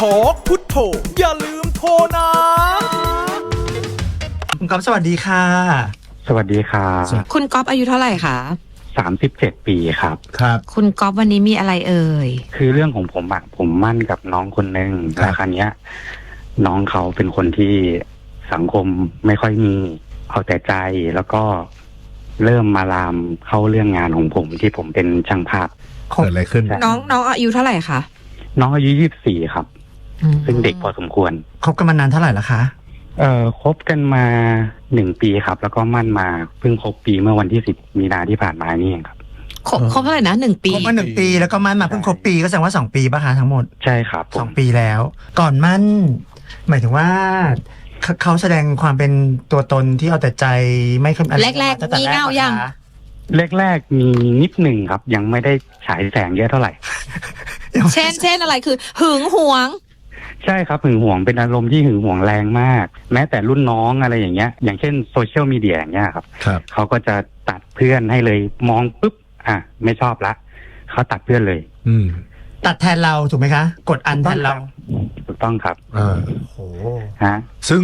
ทอกพุทโธอย่าลืมโทรนะคุณก๊อฟสวัสดีค่ะ สวัสดีครับคุณก๊อฟอายุเท่าไหร่คะสามสิบเจ็ดปีครับ ครับ คุณก๊อฟวันนี้มีอะไรเอ่ย คือเรื่องของผมอะผมมั่นกับน้องคนหนึ่งครับ แล้วครั้นี้ย น้องเขาเป็นคนที่สังคมไม่ค่อยมี เอาแต่ใจแล้วก็เริ่มมาลามเข้าเรื่องงานของผมที่ผมเป็นช่างภาพคบเกิดอะไรขึ้น น้องน้องอายุเท่าไหร่คะน้องอายุยี่สิบสี่ครับอืม ซึ่งเด็กพอสมควร คบกันมานานเท่าไหร่แล้วคะ เอ่อคบกันมาหนึ่งปีครับ แล้วก็มั่นมาเพิ่งครบปีเมื่อวันที่สิบมีนาที่ผ่านมานี่เองครับ ครบครบเท่าไหร่นะหนึ่งปี คบมาหนึ่งปีแล้วก็มั่นมาเพิ่งครบปีก็แสดงว่าสองปีป่ะคะทั้งหมดใช่ครับผสอมงปีแล้ว ก่อนมั่น หมายถึงว่าเขาเขาแสดงความเป็นตัวตนที่เอาแต่ใจไม่ค่อยอะไรแรกตั้งแต่ๆงี่เง่าปะคะยังแรกๆมีนิดหนึ่งครับ ยังไม่ได้ฉายแสงเยอะเท่าไหร่ เช่นเช่นอะไรคือ หึงหวง ใช่ครับหึงหวงเป็นอารมณ์ที่หึงหวงแรงมาก แม้แต่รุ่นน้องอะไรอย่างเงี้ย อย่างเช่นโซเชียลมีเดียอย่างเงี้ยครับครับ เขาก็จะตัดเพื่อนให้เลยมองปุ๊บอะไม่ชอบละเขาตัดเพื่อนเลย อืมตัดแทนเราถูกไหมคะ กดอันแทนเราถูกต้องครับอ่าโอ้โหฮะซึ่ง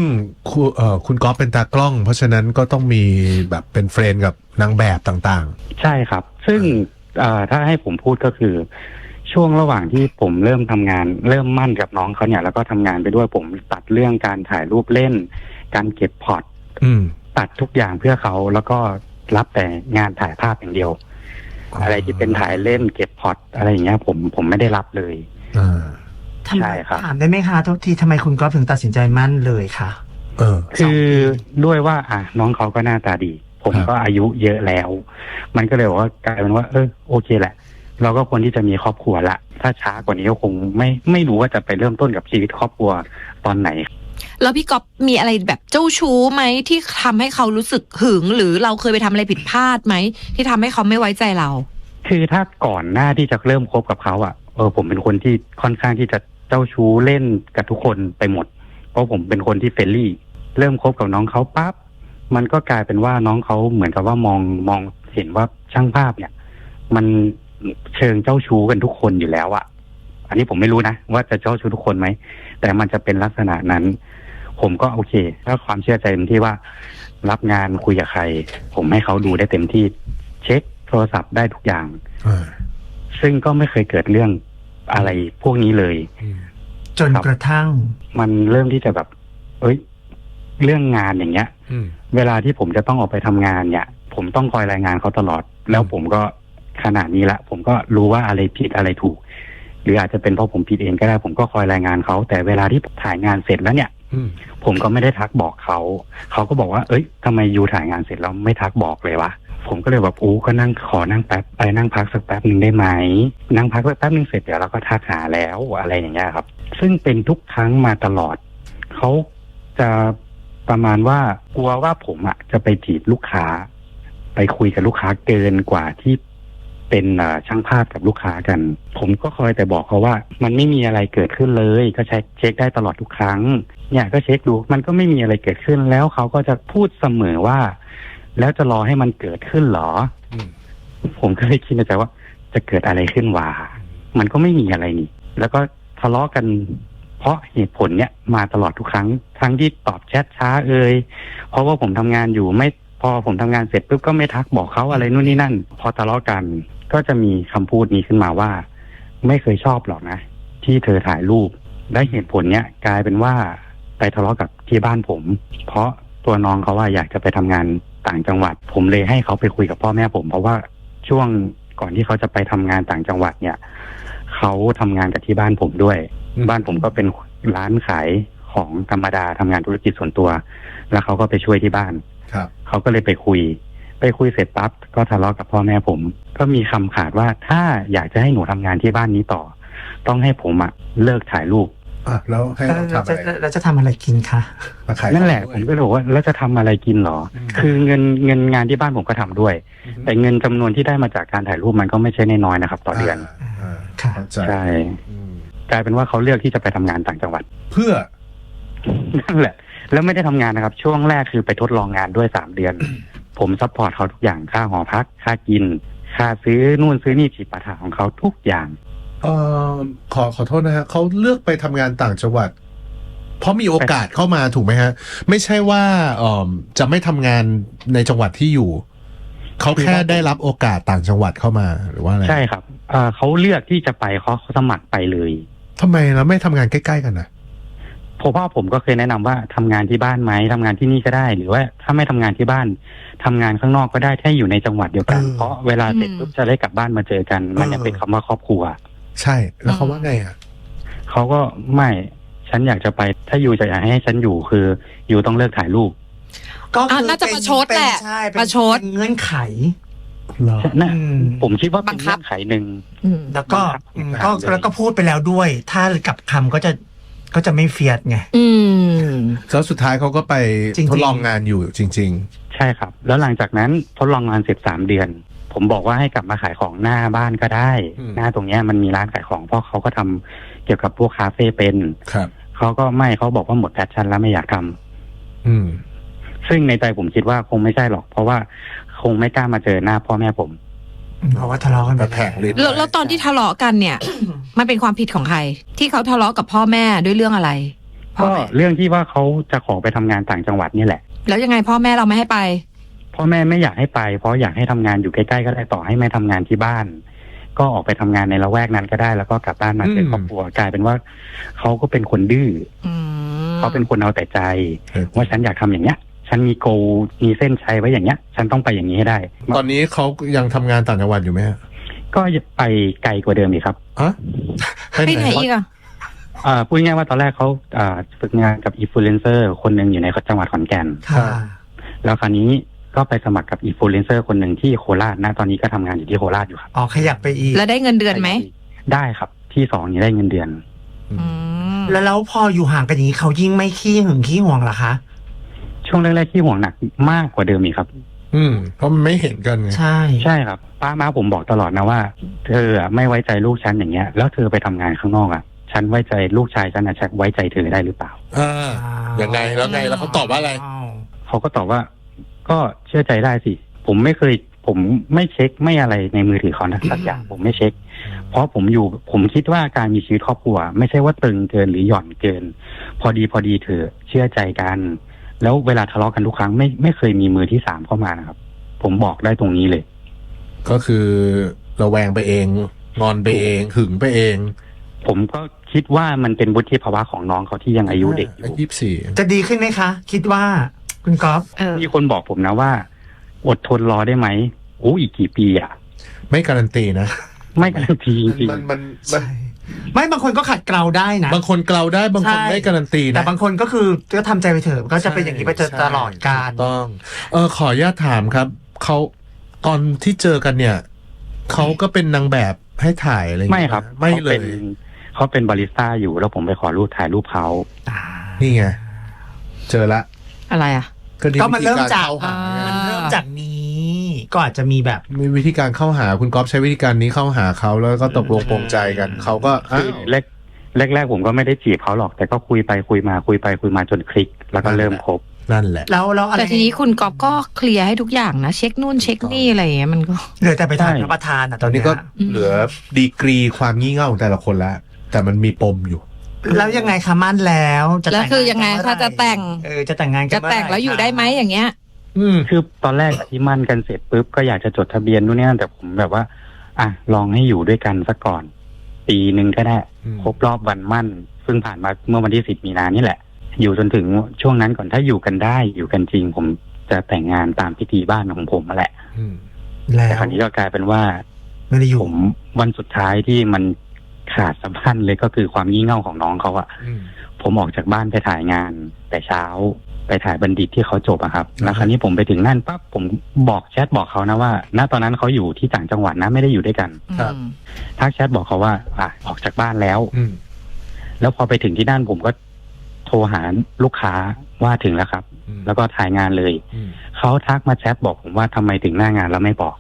คุณเอ่อคุณก๊อฟเป็นตากล้อง เพราะฉะนั้นก็ต้องมีแบบเป็นเฟรนด์กับนางแบบต่างใช่ครับ ซึ่งเอ่อถ้าให้ผมพูดก็คือ ช่วงระหว่างที่ผมเริ่มทำงาน เริ่มมั่นกับน้องเขาเนี่ย แล้วก็ทำงานไปด้วยผมตัดเรื่องการถ่ายรูปเล่น การเก็บพอร์ตๆอืม ตัดทุกอย่างเพื่อเขาแล้วก็รับแต่งานถ่ายภาพอย่างเดียวอะไรที่เป็นถ่ายเล่นเก็บพอร์ตอะไรอย่างเงี้ย ผมผมไม่ได้รับเลย อ่าทำไมใช่ครับ ถามได้ไหมคะทุกทีทำไมคุณก๊อฟถึงตัดสินใจมั่นเลยคะเออ คือด้วยว่า อะน้องเขาก็หน้าตาดี ผมครับ ก็อายุเยอะแล้ว มันก็เลยบอกว่ากลายเป็นว่า เออโอเคแหละ เราก็ควรที่จะมีครอบครัวละ ถ้าช้ากว่านี้ก็คงไม่ไม่รู้ว่าจะไปเริ่มต้นกับชีวิตครอบครัวตอนไหน แล้วพี่ก๊อฟมีอะไรแบบเจ้าชู้ไหมที่ทำให้เขารู้สึกหึง หรือเราเคยไปทำอะไรผิดพลาดไหม ที่ทำให้เขาไม่ไว้ใจเรา คือถ้าก่อนหน้าที่จะเริ่มคบกับเขาอะเออผมเป็นคนที่ค่อนข้างที่จะเจ้าชู้เล่นกับทุกคนไปหมด เพราะผมเป็นคนที่เฟรนลี่ เริ่มคบกับน้องเขาปั๊บมันก็กลายเป็นว่าน้องเขาเหมือนกับว่ามองมองเห็นว่าช่างภาพเนี่ย มัน เชิงเจ้าชู้กันทุกคนอยู่แล้วอะอันนี้ผมไม่รู้นะว่าจะเจ้าชู้ทุกคนไหมแต่มันจะเป็นลักษณะนั้น ผมก็โอเค ถ้าความเชื่อใจเต็มที่ว่า รับงานคุยกับใคร ผมให้เขาดูได้เต็มที่ เช็คโทรศัพท์ได้ทุกอย่างอ่าซึ่งก็ไม่เคยเกิดเรื่องอะไรพวกนี้เลยอืมจนครับกระทั่ง มันเริ่มที่จะแบบ เอ้ย เรื่องงานอย่างเงี้ยอืมเวลาที่ผมจะต้องออกไปทำงานเนี่ย ผมต้องคอยรายงานเขาตลอด แล้วผมก็ ขนาดนี้ละ ผมก็รู้ว่าอะไรผิดอะไรถูก หรืออาจจะเป็นเพราะผมผิดเองก็ได้ ผมก็คอยรายงานเขาแต่เวลาที่ถ่ายงานเสร็จแล้วเนี่ยอืมผมก็ไม่ได้ทักบอกเขาเขาก็บอกว่า เอ้ยทำไมยูถ่ายงานเสร็จแล้วไม่ทักบอกเลยวะผมก็เลยแบบอู้ก็นั่งขอนั่งแป๊บไปนั่งพักสักแป๊บหนึ่งได้ไหมนั่งพักสักแป๊บหนึ่งเสร็จเดี๋ยวเราก็ทักหาแล้วอะไรอย่างเงี้ยครับ ซึ่งเป็นทุกครั้งมาตลอดเขาจะประมาณว่ากลัวว่าผมอะจะไปจีบลูกค้า ไปคุยกับลูกค้าเกินกว่าที่ เป็นช่างภาพกับลูกค้ากัน ผมก็คอยแต่บอกเขาว่า มันไม่มีอะไรเกิดขึ้นเลย ก็เช็คเช็คได้ตลอดทุกครั้ง เนี่ยก็เช็คดูมันก็ไม่มีอะไรเกิดขึ้นแล้วเขาก็จะพูดเสมอว่า แล้วจะรอให้มันเกิดขึ้นเหรอผมก็เลยคิดในใจว่า จะเกิดอะไรขึ้นวะมันก็ไม่มีอะไรนี่ แล้วก็ทะเลาะกัน เพราะเหตุผลเนี้ยมาตลอดทุกครั้ง ทั้งที่ตอบแชทช้าเอ่ยเพราะว่าผมทำงานอยู่ไม่พอผมทำงานเสร็จปุ๊บก็ไม่ทักบอกเขาอะไรนู่นนี่นั่น พอทะเลาะกัน ก็จะมีคำพูดนี้ขึ้นมาว่า ไม่เคยชอบหรอกนะ ที่เธอถ่ายรูป และเหตุผลเนี้ยกลายเป็นว่าไปทะเลาะกับที่บ้านผม เพราะตัวน้องเขาว่าอยากจะไปทำงานต่างจังหวัด ผมเลยให้เขาไปคุยกับพ่อแม่ผม เพราะว่าช่วงก่อนที่เขาจะไปทำงานต่างจังหวัดเนี่ยเขาทำงานกับที่บ้านผมด้วยอืมบ้านผมก็เป็นร้านขายของธรรมดาทำงานธุรกิจส่วนตัว แล้วเขาก็ไปช่วยที่บ้านครับเขาก็เลยไปคุย ไปคุยเสร็จปั๊บก็ทะเลาะกับพ่อแม่ผม ก็มีคำขาดว่าถ้าอยากจะให้หนูทำงานที่บ้านนี้ต่อ ต้องให้ผมอะเลิกถ่ายรูปอะแล้วให้แล้วเราทำจะอะไรแล้วจะทำอะไรกินคะมาขายนั่นแหละขผองมด้วยก็เลยบอกว่าแล้วจะทำอะไรกินเหรออืมคือเงินเงินงานที่บ้านผมก็ทำด้วยอืมแต่เงินจำนวนที่ได้มาจากการถ่ายรูปมันก็ไม่ใช่น้อยๆนะครับ ต่อเดือนาอ่าค่ะเข้าใจใช่อืมกลายเป็นว่าเขาเลือกที่จะไปทำงานต่างจังหวัด เพื่อนั่นแหละ แล้วไม่ได้ทำงานนะครับ ช่วงแรกคือไปทดลองงานด้วยสามเดือน ผมซัพพอร์ตเขาทุกอย่างค่าหอพัก ค่ากิน ค่าซื้อนู่นซื้อนี่จิปาถะของเขาทุกอย่างเออขอขอโทษนะฮะเขาเลือกไปทำงานต่างจังหวัด เพราะมีโอกาสเข้ามาถูกไหมฮะ ไม่ใช่ว่าเออจะไม่ทำงานในจังหวัดที่อยู่เขาแค่ได้รับโอกาสต่างจังหวัดเข้ามาหรือว่าอะไรใช่ครับเอ่อเขาเลือกที่จะไปเขาเขาสมัครไปเลยทำไมเราไม่ทำงานใกล้ ๆ กันนะ เพราะว่าผมก็เคยแนะนำว่าทำงานที่บ้านไหมทำงานที่นี่ก็ได้ หรือว่าถ้าไม่ทำงานที่บ้านทำงานข้างนอกก็ได้ถ้าอยู่ในจังหวัดเดียวกันเออเพราะเวลาเสร็จอืมปุ๊บจะได้กลับบ้านมาเจอกัน มันยังเออเป็นคำว่าครอบครัว ใช่แล้วเขาว่าไงอะเขาก็ไม่ฉันอยากจะไป ถ้าอยู่จะอยากให้ฉันอยู่คือ อยู่ต้องเลิกถ่ายรูป ก็อะคือน่าจะเป็ประชดแหละเป็นใช่เป็นประชดเป็นเงื่อนไขเหรอนะอืมผมคิดว่าบัเป็นงคับเงื่อนไขหนึ่งอืมแล้วก็บังคับอืมบังคัก็บเลยแล้วก็พูดไปแล้วด้วย ถ้ากลับคำก็จะ ก็จะไม่เฟียดไง อืม แล้วสุดท้ายเขาก็ไปจริงๆ ทดลองงานอยู่จริง ใช่ครับ แล้วหลังจากนั้นทดลองงานเสร็จสามเดือน ผมบอกว่าให้กลับมาขายของหน้าบ้านก็ได้ อืม หน้าตรงเนี้ยมันมีร้านขายของเพราะเขาก็ทำเกี่ยวกับพวกคาเฟ่เป็นๆ ครับ เขาก็ไม่เขาบอกว่าหมดแพชชั่นแล้วไม่อยากทำอืมซึ่งในใจผมคิดว่าคงไม่ใช่หรอก เพราะว่าคงไม่กล้ามาเจอหน้าพ่อแม่ผม เพราะว่าทะเลาะกันไปแต่แผงลิ้นแล้วแล้วตอนที่ทะเลาะกันเนี่ย มันเป็นความผิดของใคร ที่เขาทะเลาะกับพ่อแม่ด้วยเรื่องอะไรพ่อก็แม่เรื่องที่ว่าเขาจะขอไปทำงานต่างจังหวัดนี่แหละ แล้วยังไงพ่อแม่เราไม่ให้ไป พ่อแม่ไม่อยากให้ไป เพราะอยากให้ทำงานอยู่ใกล้ๆก็ได้ต่อให้ไม่ทำงานที่บ้าน ก็ออกไปทำงานในละแวกนั้นก็ได้แล้วก็กลับบ้านมาเจอครอบครัวกลายเป็นว่าเขาก็เป็นคนดื้ออืม เขาเป็นคนเอาแต่ใจเออว่าฉันอยากทำอย่างเนี้ย ฉันมีโกมีเส้นชัยไว้อย่างเนี้ย ฉันต้องไปอย่างนี้ให้ได้ ตอนนี้เขายังทำงานต่างจังหวัดอยู่ไหมฮะก็ไปไกลกว่าเดิมอีกครับอะไปไหนอีกอะอ่าพูดง่ายๆว่าตอนแรกเขาอ่าฝึกงานกับอินฟลูเอนเซอร์คนหนึ่งอยู่ในจังหวัดขอนแก่นค่ะ แล้วคราวนี้ก็ไปสมัครกับอินฟลูเอนเซอร์คนหนึ่งที่โคราชนะตอนนี้ก็ทำงานอยู่ที่โคราชอยู่ครับอ๋อขยับไปอีก แล้วได้เงินเดือนไหม ได้ครับ ที่สองนี้ได้เงินเดือน อืมแล้วแล้วพออยู่ห่างกันอย่างนี้เขายิ่งไม่ขี้หึงขี้ห่วงเหรอคะ ช่วงแรกๆที่ห่วงหนักมากกว่าเดิมอีกครับ อืม เพราะมันไม่เห็นกันไงใช่ ใช่ครับ ป้ามาผมบอกตลอดนะว่า เธออะไม่ไว้ใจลูกฉันอย่างเงี้ย แล้วเธอไปทำงานข้างนอกอะ ฉันไว้ใจลูกชายฉันนะฉันไว้ใจเธอได้หรือเปล่า อ่า ยังไงแล้วไงแล้วเขาตอบว่าอะไรวเขาก็ตอบว่า ก็เชื่อใจได้สิ ผมไม่เคย ผมไม่เช็คไม่อะไรในมือถือเขานะสักอย่างผมไม่เช็ค เพราะผมอยู่ผมคิดว่าการมีชีวิตครอบครัว ไม่ใช่ว่าตึงเกินหรือหย่อนเกิน พอดีพอดีเถอะเชื่อใจกัน แล้วเวลาทะเลาะกันทุกครั้งไม่ไม่เคยมีมือที่สามเข้ามานะครับ ผมบอกได้ตรงนี้เลย ก็คือระแวงไปเองงอนไปเองหึงไปเอง ผมก็คิดว่ามันเป็นวุฒิภาวะของน้องเขาที่ยังอายุเด็กอยู่ยี่สิบสี่จะดีขึ้นไหมคะ คิดว่าคุณก๊อฟเออมีคนบอกผมนะว่า อดทนรอได้ไหมโอ้อีกกี่ปีอะ ไม่การันตีนะ ไม่การันตีจริงมันมันมัน ไม่บางคนก็ขัดเกลาได้นะ บางคนเกลาได้บางคนใช่ ไม่การันตีแต่นะ บางคนก็คือก็ทำใจไปเถอะก็จะเป็นอย่างนี้ไปจนใช่ตลอดกาล ถูต้องเออขออนุญาตถามครับ เขาตอนที่เจอกันเนี่ย เขาก็เป็นนางแบบให้ถ่ายอะไรอย่างไม่เงี้ยครับไม่เขาเลเป็ย นเขาเป็นบาริสต้าอยู่แล้วผมไปขอรูปถ่ายรูปเขาอ่านี่ไง เจอละอะไรอะ ก็นี่ก็มันวิธีเริ่มจาก เข้าหาอ่ามันเริ่มจากนี้ ก็อาจจะมีแบบ มีวิธีการเข้าหาคุณก๊อฟใช้วิธีการนี้เข้าหาเขาแล้วก็ตกลงปรงใจกันเขาก็อ้าคือวแรกแรกๆผมก็ไม่ได้จีบเขาหรอก แต่ก็คุยไปคุยมาคุยไปคุยมาจนคลิก แล้วก็เริ่มคบ นั่นแหละ แล้วแล้วอะไรแต่ทีนี้คุณก๊อฟก็เคลียร์ให้ทุกอย่างนะ เช็คนู่นเช็คนี่อะไรอย่างเงี้ยมันก็ เหลือแต่ไปทานใช่รับประทานอะตตออนนนี้นี้ก็ก็อืมเหลือดีกรีความงี่เง่าของแต่ละคนละแต่มันมีปมอยู่ แล้วยังไงคะมั่นแล้วจะแล้วแต่งคือยังไงกันถ้าเมื่อหร่จะแต่ง เออจะแต่งงานกันจะแต่งเมื่หร่แล้วอยู่ได้ไหมอย่างเงี้ย อืม คือตอนแรกที่มั่นกันเสร็จปุ๊บก็อยากจะจดทะเบียนนู่นนี่นั่นแต่ผมแบบว่า อะลองให้อยู่ด้วยกันสักก่อน ปีหนึ่งก็ได้ อืม ครบรอบวันมั่น ซึ่งผ่านมาเมื่อวันที่สิบมีนานี่แหละ อยู่จนถึงช่วงนั้นก่อนถ้าอยู่กันได้อยู่กันจริง ผมจะแต่งงานตามพิธีบ้านของผมนั่นแหละ อืม แล้แต่วคราวนี้ก็กลายเป็นว่า ไม่ได้อยู่ผมวันสุดท้ายที่มันขาดสัมพันธ์เลยก็คือความงี่เง่าของน้องเขาอะอืม ผมออกจากบ้านไปถ่ายงานแต่เช้า ไปถ่ายบัณฑิตที่เขาจบอะครับอือฮึแล้วคราวนี้ผมไปถึงนั่นปั๊บผมบอกแชทบอกเขานะว่า ณ ตอนนั้นเขาอยู่ที่ต่างจังหวัดนะไม่ได้อยู่ด้วยกันครับอืมทักแชทบอกเขาว่า อะออกจากบ้านแล้ว อืมแล้วพอไปถึงที่นั่นผมก็โทรหาลูกค้าว่าถึงแล้วครับ อืมแล้วก็ถ่ายงานเลย อืมเขาทักมาแชทบอกผมว่าทำไมถึงหน้างานแล้วไม่บอก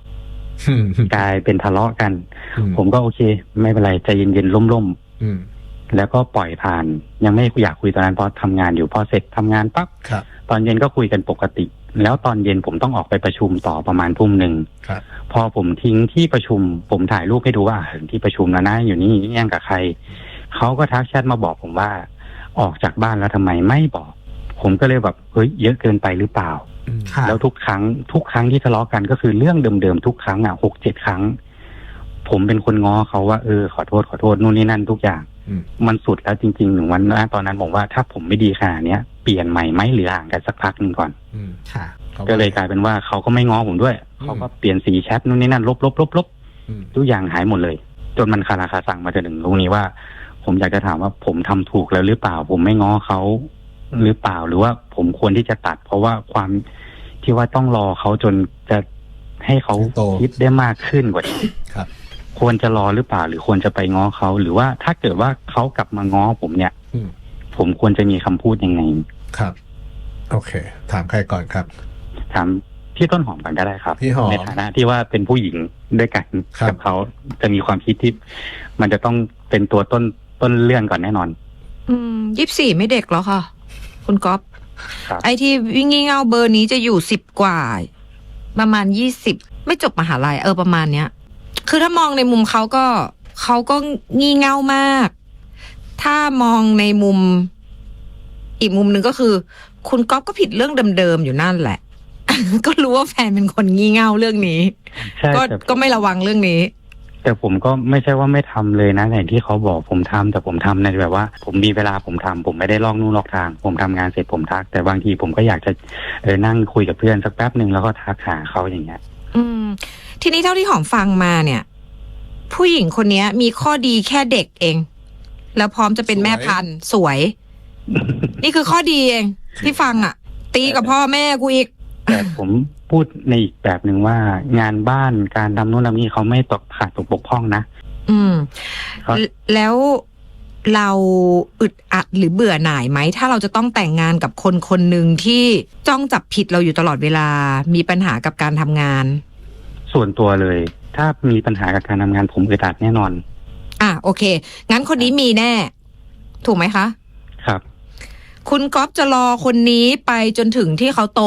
อืมกลายเป็นทะเลาะกัน อืมผมก็โอเค ไม่เป็นไรใจเย็นๆร่มอืมๆ แล้วก็ปล่อยผ่าน ยังไม่อยากคุยตอนนั้นเพราะทำงานอยู่พอเสร็จทำงานปั๊บครับตอนเย็นก็คุยกันปกติ แล้วตอนเย็นผมต้องออกไปประชุมต่อประมาณทุ่มหนึ่งครับพอผมทิ้งที่ประชุม ผมถ่ายรูปให้ดูว่าถึงที่ประชุมแล้วนะอยู่นี่ยังกับใครเขาก็ทักแชทมาบอกผมว่า ออกจากบ้านแล้วทำไมไม่บอก ผมก็เลยแบบเฮ้ยเยอะเกินไปหรือเปล่าอืมค่ะแล้วทุกครั้งทุกครั้งที่ทะเลาะกันก็คือเรื่องเดิมๆทุกครั้งอะหกเจ็ดครั้ง ผมเป็นคนง้อเขาว่าเออขอโทษขอโทษนู่นนี่นั่นทุกอย่างอืม มันสุดแล้วจริงๆหนึ่งวันนะตอนนั้นผมว่าถ้าผมไม่ดีขนาดเนี้ยเปลี่ยนใหม่ไหมหรือห่างกันสักพักหนึ่งก่อนอืมค่ะขาก็เลยกลายเป็นว่าเขาก็ไม่ง้อผมด้วยอืมเขาก็เปลี่ยนสีแชทนู่นนี่นั่นลบลบลบลบอืมทุกอย่างหายหมดเลย จนมันคาราคาสั่งมาจนถึงตรงนี้ว่า ผมอยากจะถามว่าผมทำถูกแล้วหรือเปล่า ผมไม่ง้อเขาหรือเปล่าหรือว่าผมควรที่จะตัด เพราะว่าความที่ว่าต้องรอเขาจนจะให้เขาโตคิดได้มากขึ้นกว่านี้ครับ ควรจะรอหรือเปล่า หรือควรจะไปง้อเขาหรือว่าถ้าเกิดว่าเขากลับมาง้อผมเนี่ยอืม ผมควรจะมีคำพูดยังไง ครับ โอเค ถามใครก่อนครับ ถามพี่ต้นหอมก่อนก็ได้ครับ พี่หอมในฐานะที่ว่าเป็นผู้หญิงด้วยกันครับ กับเขาจะมีความคิดที่ มันจะต้องเป็นตัวต้นต้นเรื่องก่อนแน่นอน อืมยี่สี่ไม่เด็กแล้วค่ะ คุณก๊อฟครับ ไอที่วิ่งงี่เง่าเบอร์นี้จะอยู่สิบกว่า ประมาณยี่สิบไม่จบมหาลัยเออประมาณเนี้ย คือถ้ามองในมุมเขาก็เขาก็งี่เง่ามาก ถ้ามองในมุม อีกมุมหนึ่งก็คือ คุณก๊อฟก็ผิดเรื่องเดิมๆอยู่นั่นแหละ ก็รู้ว่าแฟนเป็นคนงี่เง่าเรื่องนี้ใช่ก็แต่ก็ไม่ระวังเรื่องนี้แต่ผมก็ไม่ใช่ว่าไม่ทำเลยนะอย่างที่เขาบอกผมทำแต่ผมทำในแบบว่า ผมมีเวลาผมทำผมไม่ได้ลอกนู่นลอกทาง ผมทำงานเสร็จผมทัก แต่บางทีผมก็อยากจะเออนั่งคุยกับเพื่อนสักแป๊บหนึ่งแล้วก็ทักหาเขาอย่างเงี้ย อืม ทีนี้เท่าที่หอมฟังมาเนี่ย ผู้หญิงคนเนี้ยมีข้อดีแค่เด็กเอง แล้วพร้อมจะเป็นแม่พันธุ์สวย นี่คือข้อดีเองที่ฟังอะ ตีกับพ่อแม่กูอีก แต่ผมพูดในอีกแบบหนึ่งว่างานบ้านการทำนู่นทำนี่เขาไม่ตกขาดตกบกพร่องนะ อืมครับแล้ว เราอึดอัดหรือเบื่อหน่ายไหม ถ้าเราจะต้องแต่งงานกับคนคนหนึ่งที่จ้องจับผิดเราอยู่ตลอดเวลา มีปัญหากับการทำงาน ส่วนตัวเลย ถ้ามีปัญหากับการทำงานผมอึดอัดแน่นอน อะโอเค งั้นคนนี้มีแน่ ถูกไหมคะ ครับ คุณก๊อฟจะรอคนนี้ไปจนถึงที่เขาโต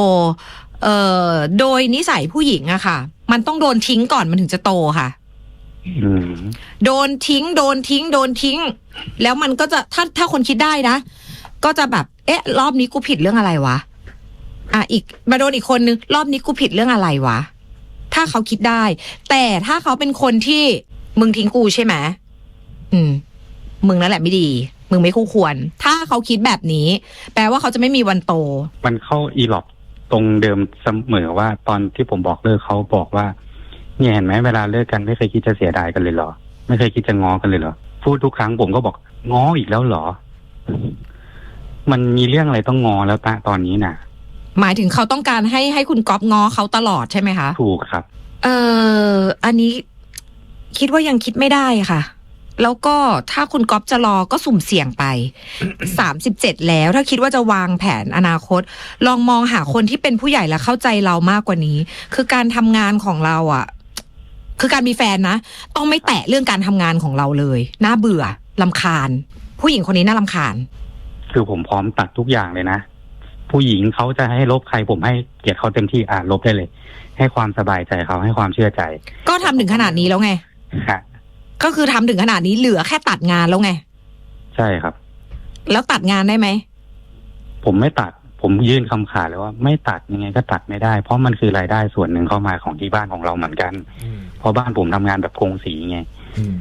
เอ่อโดยนิสัยผู้หญิงอะค่ะ มันต้องโดนทิ้งก่อนมันถึงจะโตค่ะอืม โดนทิ้ง โดนทิ้ง โดนทิ้ง แล้วมันก็จะถ้าถ้าคนคิดได้นะ ก็จะแบบ เอ๊ะ รอบนี้กูผิดเรื่องอะไรวะ อะอีกมาโดนอีกคนนึง รอบนี้กูผิดเรื่องอะไรวะ ถ้าเขาคิดได้ แต่ถ้าเขาเป็นคนที่มึงทิ้งกูใช่ไหมอืม มึงนั่นแหละไม่ดี มึงไม่คู่ควร ถ้าเขาคิดแบบนี้ แปลว่าเขาจะไม่มีวันโต มันเข้าอีหลอกตรงเดิมเสมอว่าตอนที่ผมบอกเลิกเขาบอกว่า เนี่ยเห็นไหมเวลาเลิกกันไม่เคยคิดจะเสียดายกันเลยเหรอ ไม่เคยคิดจะง้อกันเลยเหรอพูดทุกครั้งผมก็บอกง้ออีกแล้วเหรอ มันมีเรื่องอะไรต้องง้อแล้วตะตอนนี้น่ะ หมายถึงเขาต้องการให้ให้คุณก๊อฟง้อเขาตลอดใช่ไหมคะถูกครับ เอออันนี้คิดว่ายังคิดไม่ได้ค่ะ แล้วก็ถ้าคุณก๊อฟจะรอก็สุ่มเสี่ยงไปสามสิบเจ็ดแล้ว ถ้าคิดว่าจะวางแผนอนาคต ลองมองหาคนที่เป็นผู้ใหญ่และเข้าใจเรามากกว่านี้ คือการทำงานของเราอะ คือการมีแฟนนะ ต้องไม่แตะเรื่องการทำงานของเราเลยน่าเบื่อลำคาญ ผู้หญิงคนนี้น่าลำคาญ คือผมพร้อมตัดทุกอย่างเลยนะผู้หญิงเขาจะให้ลบใครผมให้เกียรติเขาเต็มที่อ่าลบได้เลย ให้ความสบายใจเขาให้ความเชื่อใจ ก็ทำถึงขนาดนี้แล้วไงฮะก็คือทำถึงขนาดนี้เหลือแค่ตัดงานแล้วไง ใช่ครับ แล้วตัดงานได้ไหม ผมไม่ตัด ผมยื่นคำขาดเลยว่าไม่ตัดยังไงก็ตัดไม่ได้ เพราะมันคือรายได้ส่วนหนึ่งเข้ามาของที่บ้านของเราเหมือนกันอืมเพราะบ้านผมทำงานแบบโกงสีไงอืม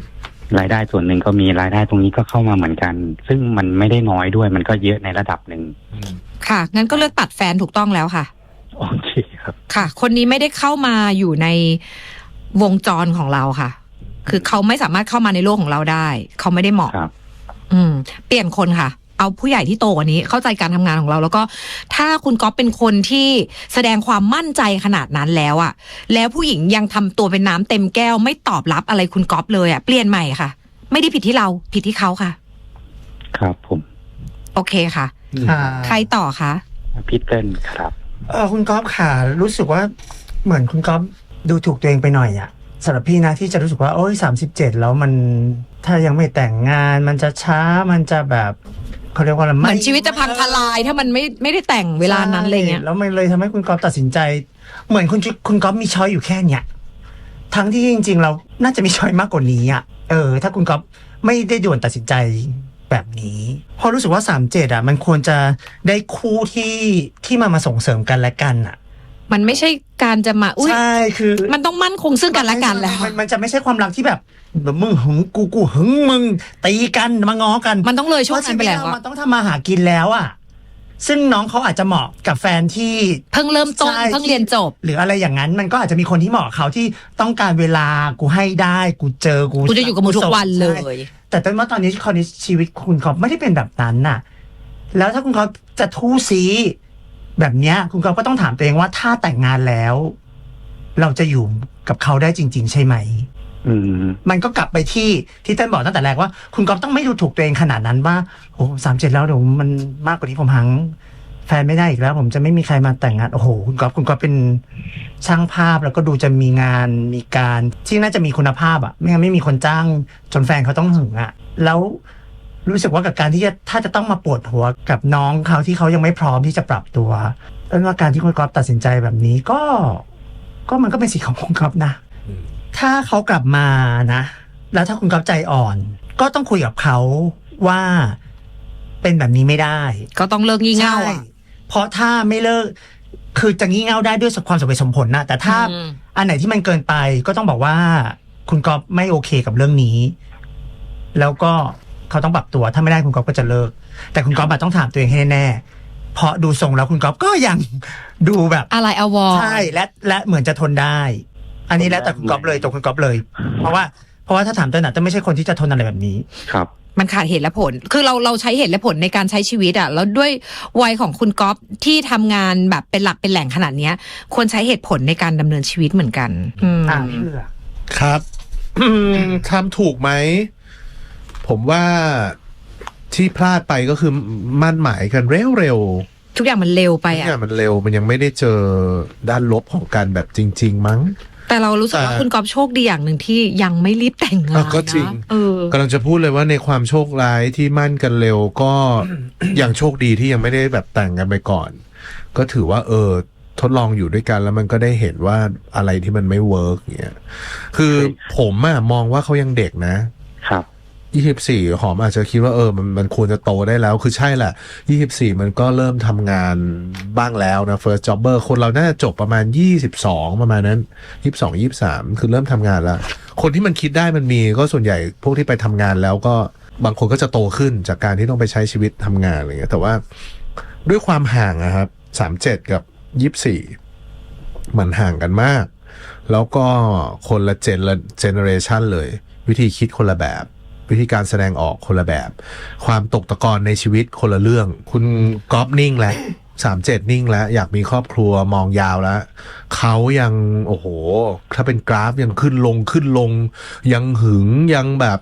รายได้ส่วนหนึ่งก็มีรายได้ตรงนี้ก็เข้ามาเหมือนกัน ซึ่งมันไม่ได้น้อยด้วย มันก็เยอะในระดับหนึ่งอืมค่ะงั้นก็เลือกตัดแฟนถูกต้องแล้วค่ะโอเคครับ ค่ะ คนนี้ไม่ได้เข้ามาอยู่ในวงจรของเราค่ะ คือเขาไม่สามารถเข้ามาในโลกของเราได้ เขาไม่ได้เหมาะครับอืม เปลี่ยนคนค่ะ เอาผู้ใหญ่ที่โตกว่านี้เข้าใจการทำงานของเรา แล้วก็ถ้าคุณก๊อฟเป็นคนที่แสดงความมั่นใจขนาดนั้นแล้วอะแล้วผู้หญิงยังทำตัวเป็นน้ำเต็มแก้วไม่ตอบรับอะไรคุณก๊อฟเลยอะเปลี่ยนใหม่ค่ะ ไม่ได้ผิดที่เราผิดที่เขาค่ะ ครับผม โอเคค่ะค่ะใครต่อคะพี่เติ้ลครับเออคุณก๊อฟค่ะ รู้สึกว่าเหมือนคุณก๊อฟดูถูกตัวเองไปหน่อยอะสำหรับพี่นะที่จะรู้สึกว่าโอ้ยสามสิบเจ็ดแล้วมันถ้ายังไม่แต่งงานมันจะช้ามันจะแบบ เขาเรียกว่าอะไรเหมือนชีวิตจะพังทลาย ถ้ามันไม่ไม่ได้แต่งเวลานั้นอะไรเงี้ย ใช่แล้วมันเลยทำให้คุณก๊อฟตัดสินใจ เหมือนคุณคุณก๊อฟมีช้อยอยู่แค่เนี้ยทั้งที่จริง ๆ เราน่าจะมีช้อยมากกว่านี้อะเออ ถ้าคุณก๊อฟไม่ได้ด่วนตัดสินใจแบบนี้เพราะรู้สึกว่าสามเจ็ดอะ มันควรจะได้คู่ที่ที่มามาส่งเสริมกันและกันอะ มันไม่ใช่การจะมาอุ้ยใช่คือมันต้องมั่นคงซึ่งกันและกันแล้ว มันมันจะไม่ใช่ความรักที่แบบแบบมึงหึงกูกูหึงมึง ตีกันมาง้อกัน มันต้องเลยช่วงนั้นไปแล้วเพราะชีตเราอะมันต้องทำมาหากินแล้วอะซึ่งน้องเขาอาจจะเหมาะกับแฟนที่ เพิ่งเริ่มต้นใช่เพิ่งเรียนจบ หรืออะไรอย่างนั้นมันก็อาจจะมีคนที่เหมาะกับเขาที่ต้องการเวลากูให้ได้ กูเจอกูกูจะอยู่กับมึงทุกวันเลใช่ยแต่ตอนว่าตอนนี้คราวนี้ชีวิตคุณกอฟไม่ได้เป็นแบบนั้นน่ะ แล้วถ้าคุณกอฟจะทู่ซี แบบเนี้ยคุณกอฟก็ต้องถามตัวเองว่าถ้าแต่งงานแล้ว เราจะอยู่กับเขาได้จริง ๆ ใช่ไหมอืมมันก็กลับไปที่ที่เต้นบอกตั้งแต่แรกว่า คุณกอฟต้องไม่ดูถูกตัวเองขนาดนั้นว่าโอ้สามเจ็ดแล้วเดี๋ยวมันมากกว่านี้ผมหังแฟนไม่ได้อีกแล้ว ผมจะไม่มีใครมาแต่งงาน โอ้โห คุณกอฟคุณกอฟเป็นช่างภาพแล้วก็ดูจะมีงานมีการที่น่าจะมีคุณภาพอะไม่งั้นไม่มีคนจ้างจนแฟนเขาต้องหึงอะแล้ว รู้สึกว่ากับการที่จะถ้าจะต้องมาปวดหัวกับน้องเขาที่เขายังไม่พร้อมที่จะปรับตัวเอนว่าการที่คุณกอฟตัดสินใจแบบนี้ก็ ก็มันก็เป็นสิทธิ์ของคุณกอฟนะ ถ้าเขากลับมานะ แล้วถ้าคุณก๊อฟใจอ่อน ก็ต้องคุยกับเขาว่าเป็นแบบนี้ไม่ได้ ก็ต้องเลิกงี่เง่าใช่อะเพราะถ้าไม่เลิก คือจะงี่เง่าได้ด้วยความสมเหตุสมผลนะแต่ถ้าอืม อันไหนที่มันเกินไป ก็ต้องบอกว่า คุณก๊อฟไม่โอเคกับเรื่องนี้ แล้วก็ เขาต้องปรับตัวถ้าไม่ได้คุณก๊อฟก็จะเลิก แต่คุณก๊อฟอะต้องถามตัวเองให้แน่ๆเพราะดูทรงแล้วคุณก๊อฟก็ยังดูแบบอะไรอวอใช่และและเหมือนจะทนได้ อันนี้แล้วแต่คุณก๊อฟเลยตัวคุณก๊อฟเลย เพราะว่าเพราะว่าถ้าถามเต้นอะเต้นไม่ใช่คนที่จะทนอะไรแบบนี้ครับมันขาดเหตุและผล คือเราเราใช้เหตุและผลในการใช้ชีวิตอะ แล้วด้วยวัยของคุณก๊อฟที่ทำงานแบบเป็นหลักเป็นแหล่งขนาดเนี้ย ควรใช้เหตุผลในการดำเนินชีวิตเหมือนกัน อืมอ่าพี่เลือกครับทำถูกไหม ผมว่าที่พลาดไปก็คือมั่นหมายกันเร็วๆทุกอย่างมันเร็วไปทุกอะ อย่างมันเร็วมันยังไม่ได้เจอด้านลบของการแบบจริง ๆ มั้ง แต่เรารู้สึกว่าแต่คุณก๊อฟโชคดีอย่างหนึ่งที่ยังไม่รีบแต่งงานอะก็จริง นะเออกำลังจะพูดเลยว่าในความโชคร้ายที่มั่นกันเร็วก็อย่างโชคดีที่ยังไม่ได้แบบแต่งกันไปก่อน ก็ถือว่า เออ ทดลองอยู่ด้วยกันแล้วมันก็ได้เห็นว่าอะไรที่มันไม่เวิร์กเงี้ยคือผมอะมองว่าเขายังเด็กนะ ครับ ยี่สิบสี่หอมอาจจะคิดว่าเออมันมันควรจะโตได้แล้ว คือใช่แหละยี่สิบสี่มันก็เริ่มทำงานบ้างแล้วนะ first jobber คนเราน่าจะจบประมาณยี่สิบสองประมาณนั้นยี่สิบสองยี่สามคือเริ่มทำงานแล้ว คนที่มันคิดได้มันมีก็ส่วนใหญ่พวกที่ไปทำงานแล้วก็บางคนก็จะโตขึ้นจากการที่ต้องไปใช้ชีวิตทำงานอะไรเงี้ยแต่ว่าด้วยความห่างอะครับสามเจ็ดกับยี่สี่มันห่างกันมาก แล้วก็คนละเจนละเจเนอเรชันเลย วิธีคิดคนละแบบ วิธีการแสดงออกคนละแบบ ความตกตะกอนในชีวิตคนละเรื่อง คุณก๊อฟนิ่งแล้วสามเจ็ดนิ่งแล้ว อยากมีครอบครัวมองยาวแล้วเขายังโอ้โห ถ้าเป็นกราฟยังขึ้นลงขึ้นลง ยังหึงยังแบบ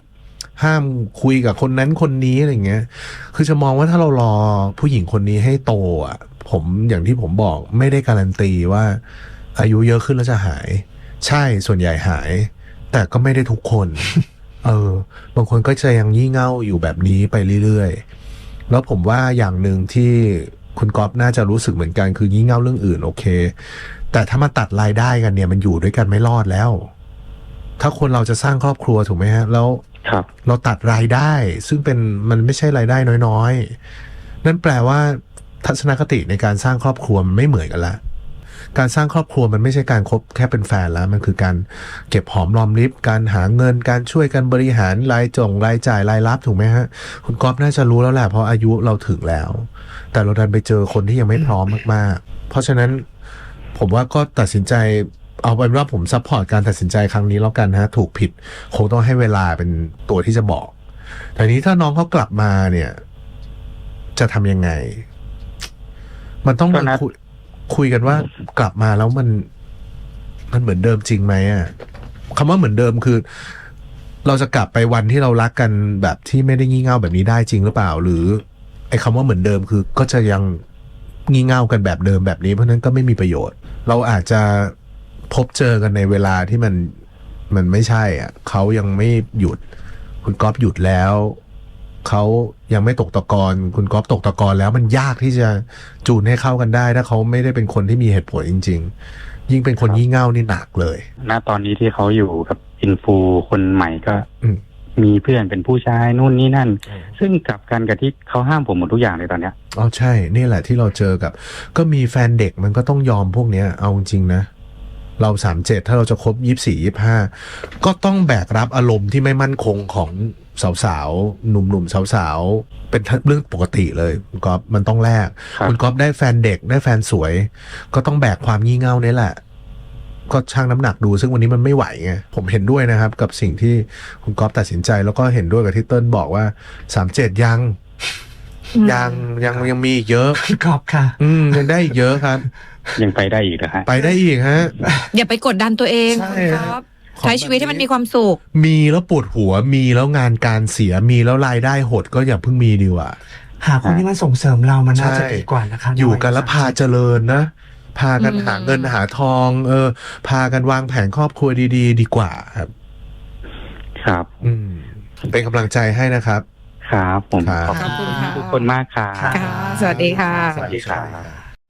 ห้ามคุยกับคนนั้นคนนี้อะไรเงี้ย คือจะมองว่าถ้าเรารอผู้หญิงคนนี้ให้โตอะ ผมอย่างที่ผมบอกไม่ได้การันตีว่า อายุเยอะขึ้นแล้วจะหาย ใช่ส่วนใหญ่หาย แต่ก็ไม่ได้ทุกคน เออ บางคนก็จะยังยี่เง่าอยู่แบบนี้ไปเรื่อยๆ แล้วผมว่าอย่างหนึ่งที่คุณก๊อฟน่าจะรู้สึกเหมือนกันคือยี่เง่าเรื่องอื่นโอเค แต่ถ้ามาตัดรายได้กันเนี่ยมันอยู่ด้วยกันไม่รอดแล้ว ถ้าคนเราจะสร้างครอบครัวถูกไหมฮะ แล้วครับเราตัดรายได้ ซึ่งเป็นมันไม่ใช่รายได้น้อยๆ นั่นแปลว่าทัศนคติในการสร้างครอบครัวมันไม่เหมือนกันละ การสร้างครอบครัวมันไม่ใช่การคบแค่เป็นแฟนแล้ว มันคือการเก็บหอมรอมริบการหาเงินการช่วยกันบริหารรายจงรายจ่ายรายรับถูกไหมฮะ คุณก๊อฟน่าจะรู้แล้วแหละเพราะอายุเราถึงแล้ว แต่เราดันไปเจอคนที่ยังไม่พร้อมมากๆ เพราะฉะนั้นผมว่าก็ตัดสินใจเอาเป็นว่าผมซัพพอร์ตการตัดสินใจครั้งนี้แล้วกันฮะถูกผิดคงต้องให้เวลาเป็นตัวที่จะบอกแต่นี้ถ้าน้องเขากลับมาเนี่ย จะทำยังไง มันต้องก็มานัดคุย คุยกันว่ากลับมาแล้วมันมันเหมือนเดิมจริงไหมอะคำว่าเหมือนเดิมคือ เราจะกลับไปวันที่เรารักกันแบบที่ไม่ได้งี่เง่าแบบนี้ได้จริงหรือเปล่า หรือ ไอ้คำว่าเหมือนเดิมคือ ก็จะยังงี่เง่ากันแบบเดิมแบบนี้เพราะฉะนั้นก็ไม่มีประโยชน์ เราอาจจะพบเจอกันในเวลาที่มันมันไม่ใช่ อะเขายังไม่หยุด คุณก๊อฟหยุดแล้ว เขายังไม่ตกตะกอนคุณก๊อฟตกตะกอนแล้วมันยากที่จะจูนให้เข้ากันได้ ถ้าเขาไม่ได้เป็นคนที่มีเหตุผลจริง ๆ ยิ่งเป็นคนยี่เง่านี่หนักเลย ณตอนนี้ที่เขาอยู่กับอินฟูคนใหม่ก็อืมมีเพื่อนเป็นผู้ชายนู่นนี่นั่นอืมซึ่งกลับกันกับที่เขาห้ามผมหมดทุกอย่างเลยตอนเนี้ยอ๋อใช่ นี่แหละที่เราเจอกับ ก็มีแฟนเด็กมันก็ต้องยอมพวกเนี้ยเอาจริงๆนะ เราสามเจ็ดถ้าเราจะครบยี่สี่ยี่ห้าก็ต้องแบกรับอารมณ์ที่ไม่มั่นคงของสาวๆ หนุ่มๆ สาวๆ เป็นเรื่องปกติเลยคุณก๊อฟมันต้องแลกครับคุณก๊อฟได้แฟนเด็กได้แฟนสวย ก็ต้องแบกความงี่เง่านี่แหละ ก็ชั่งน้ำหนักดู ซึ่งวันนี้มันไม่ไหวไงผมเห็นด้วยนะครับ กับสิ่งที่คุณก๊อฟตัดสินใจ แล้วก็เห็นด้วยกับที่เติ้ลบอกว่าสามเจ็ดยังยังยังยังมีอีกเยอะคุณก๊อฟค่ะ อืมยังได้อีกเยอะครับ ยังไปได้อีกนะฮะ ไปได้อีกฮะ อย่าไปกดดันตัวเองใช่คุณก๊อฟใช้ชีวิตให้มันมีความสุข มีแล้วปวดหัวมีแล้วงานการเสียมีแล้วรายได้หดก็อย่าเพิ่งมีดีกว่า หาคนที่มันส่งเสริมเรามันน่าจะใช่ดีกว่านะคะอยู่กันแล้วพาเจริญนะ พากันอืม หาเงินหาทอง เออ พากันวางแผนครอบครัวดี ๆ ดีกว่าครับ ครับ อืม เป็นกำลังใจให้นะครับ ครับผมครับ ขอบขอบคุณค่ะทุกคนมากครับค่ะค่ะ สวัสดีค่ะ สวัสดีครับ